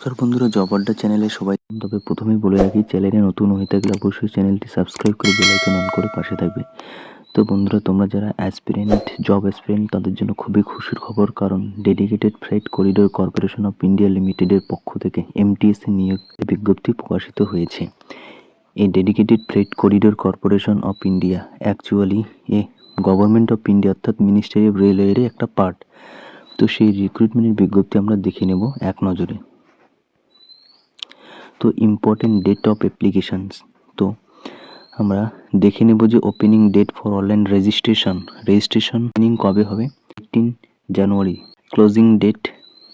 নমস্কার বন্ধুরা জব আড্ডা চ্যানেলে সবাই তবে প্রথমেই বলে রাখি, চ্যানেলে নতুন হয়ে থাকলে অবশ্যই চ্যানেলটি সাবস্ক্রাইব করে বেল আইকন অন করে পাশে থাকবে। তো বন্ধুরা, তোমরা যারা অ্যাসপিরেন্ট জব অ্যাসপিরেন্ট তাদের জন্য খুবই খুশির খবর, কারণ dedicated freight corridor corporation of India লিমিটেডের পক্ষ থেকে এমটিএস নিয়োগ বিজ্ঞপ্তি প্রকাশিত হয়েছে। এই dedicated freight corridor corporation of India actually a government of India অর্থাৎ মিনিস্ট্রি অফ রেলওয়ের একটা পার্ট তো সেই রিক্রুটমেন্টের বিজ্ঞপ্তি আমরা দেখে নেব এক নজরে। তো ইম্পর্টেন্ট ডেট অফ অ্যাপ্লিকেশানস তো আমরা দেখে নেব যে opening date for online registration registration opening কবে হবে? এইটিন জানুয়ারি ক্লোজিং ডেট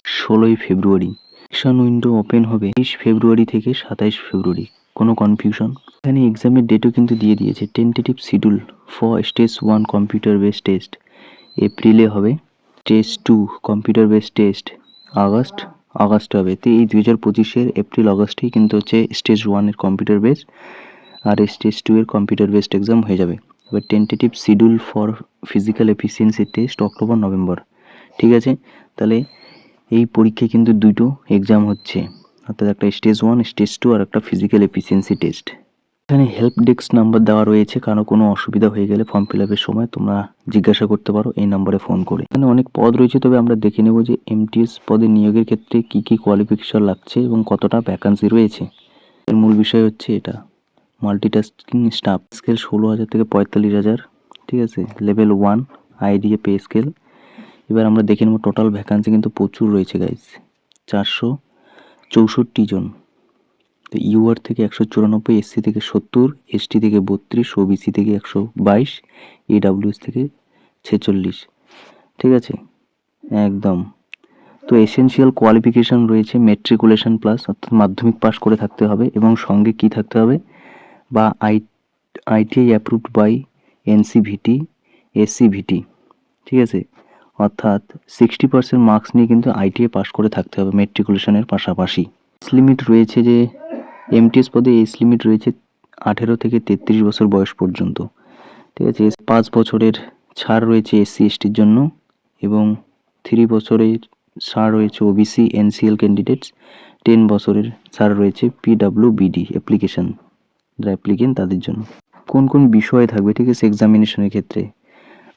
ষোলোই ফেব্রুয়ারি সেশন উইন্ডো ওপেন হবে তেইশ ফেব্রুয়ারি থেকে সাতাইশ ফেব্রুয়ারি কোনো কনফিউশন এখানে এক্সামের ডেটও কিন্তু দিয়ে দিয়েছে। Tentative schedule for stage one computer base test এপ্রিলে হবে। Stage two computer base test August August হবে। তো এই দুই হাজার পঁচিশের এপ্রিল, আগস্টেই কিন্তু হচ্ছে স্টেজ ওয়ানের কম্পিউটার বেস আর স্টেজ টু এর কম্পিউটার বেসড এক্সাম হয়ে যাবে। এবার tentative schedule for physical efficiency test October, November. ঠিক আছে? তাহলে এই পরীক্ষায় কিন্তু দুটো এক্সাম হচ্ছে। অর্থাৎ একটা স্টেজ ওয়ান স্টেজ টু আর একটা ফিজিক্যাল এফিসিয়েন্সি টেস্ট এখানে হেল্প ডেস্ক নাম্বার দেওয়া রয়েছে। কারও কোনো অসুবিধা হয়ে গেলে ফর্ম ফিল সময় তোমরা জিজ্ঞাসা করতে পারো এই নম্বরে ফোন করে। এখানে অনেক পদ রয়েছে, তবে আমরা দেখে নেব যে এমটিএস পদে নিয়োগের ক্ষেত্রে কি কি কোয়ালিফিকেশন লাগছে এবং কতটা ভ্যাকান্সি রয়েছে। এর মূল বিষয় হচ্ছে এটা মাল্টিটাস্কিং স্টাফ স্কেল ষোলো হাজার থেকে পঁয়তাল্লিশ হাজার, ঠিক আছে? Level one IDA pay scale এবার আমরা দেখে নেব টোটাল ভ্যাকান্সি কিন্তু প্রচুর রয়েছে গাইজ চারশো চৌষট্টি জন। তো ইউআর থেকে একশো চুরানব্বই এসসি থেকে সত্তর এসটি থেকে বত্রিশ ওবিসি থেকে একশো বাইশ এডাব্লিউএস থেকে ছেচল্লিশ। ঠিক আছে? একদম। তো এসেনশিয়াল কোয়ালিফিকেশান রয়েছে মেট্রিকুলেশন প্লাস অর্থাৎ মাধ্যমিক পাস করে থাকতে হবে এবং সঙ্গে কি থাকতে হবে? বা I ITI approved by NCVT SCVT ঠিক আছে? অর্থাৎ সিক্সটি পার্সেন্ট মার্কস নিয়ে কিন্তু আইটিআই পাস করে থাকতে হবে মেট্রিকুলেশনের পাশাপাশি। লিমিট রয়েছে যে এমটিএস পদে এজ লিমিট রয়েছে আঠেরো থেকে তেত্রিশ বছর বয়স পর্যন্ত। ঠিক আছে পাঁচ বছরের ছাড় রয়েছে এসসি এসটির জন্য এবং থ্রি বছরের ছাড় রয়েছে ওবিসি এনসিএল ক্যান্ডিডেটস টেন বছরের ছাড় রয়েছে পিডাব্লিউ বিডি অ্যাপ্লিকেশন যারা অ্যাপ্লিকেন্ট তাদের জন্য। কোন কোন বিষয়ে থাকবে, ঠিক আছে এক্সামিনেশনের ক্ষেত্রে?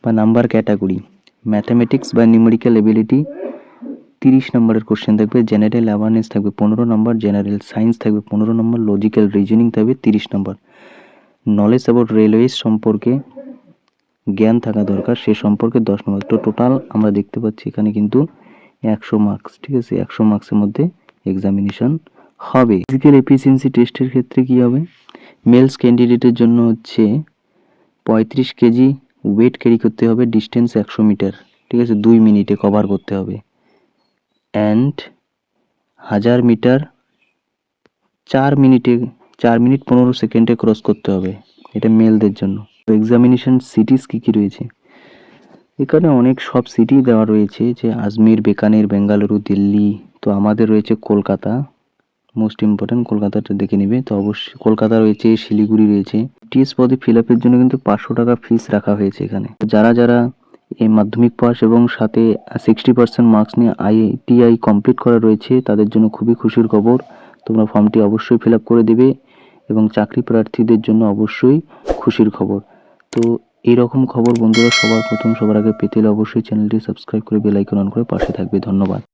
বা নাম্বার ক্যাটাগরি ম্যাথামেটিক্স বা নিউমেরিক্যাল এবিলিটি তিরিশ নম্বরের কোশ্চেন থাকবে জেনারেল অ্যাওয়ারনেস থাকবে পনেরো নম্বর জেনারেল সায়েন্স থাকবে পনেরো নম্বর লজিক্যাল রিজনিং থাকবে তিরিশ নম্বর। নলেজ অ্যাবাউট রেলওয়েজ সম্পর্কে জ্ঞান থাকা দরকার, সে সম্পর্কে দশ নম্বর। তো টোটাল আমরা দেখতে পাচ্ছি এখানে কিন্তু একশো মার্কস ঠিক আছে? একশো মার্কসের মধ্যে এক্সামিনেশন হবে। ফিজিক্যাল এফিসিয়েন্সি টেস্টের ক্ষেত্রে কি হবে? মেলস ক্যান্ডিডেটের জন্য হচ্ছে পঁয়ত্রিশ কেজি ওয়েট ক্যারি করতে হবে ডিস্টেন্স একশো মিটার ঠিক আছে? দুই মিনিটে কভার করতে হবে। অ্যান্ড হাজার মিটার চার মিনিটে, চার মিনিট পনেরো সেকেন্ডে ক্রস করতে হবে। এটা মেলদের জন্য। এক্সামিনেশন সিটিস কী কী রয়েছে? এখানে অনেক সব সিটি দেওয়া রয়েছে, যে আজমির, বেকানের, বেঙ্গালুরু, দিল্লি, তো আমাদের রয়েছে কলকাতা। মোস্ট ইম্পর্ট্যান্ট কলকাতাটা দেখে নেবে। তো অবশ্যই কলকাতা রয়েছে, শিলিগুড়ি রয়েছে। টিএস পদে ফিল আপের জন্য কিন্তু পাঁচশো টাকা ফিস রাখা হয়েছে এখানে। যারা যারা এই মাধ্যমিক পাস এবং সাথে সিক্সটি পার্সেন্ট মার্কস নিয়ে আইটিআই কমপ্লিট করা রয়েছে, তাদের জন্য খুবই খুশির খবর। তোমরা ফর্মটি অবশ্যই ফিল করে দেবে এবং চাকরি প্রার্থীদের জন্য অবশ্যই খুশির খবর। তো এইরকম খবর বন্ধুরা সবার প্রথম সবার আগে পেতে হলে অবশ্যই চ্যানেলটি সাবস্ক্রাইব করে বেলাইকন অন করে পাশে থাকবে। ধন্যবাদ।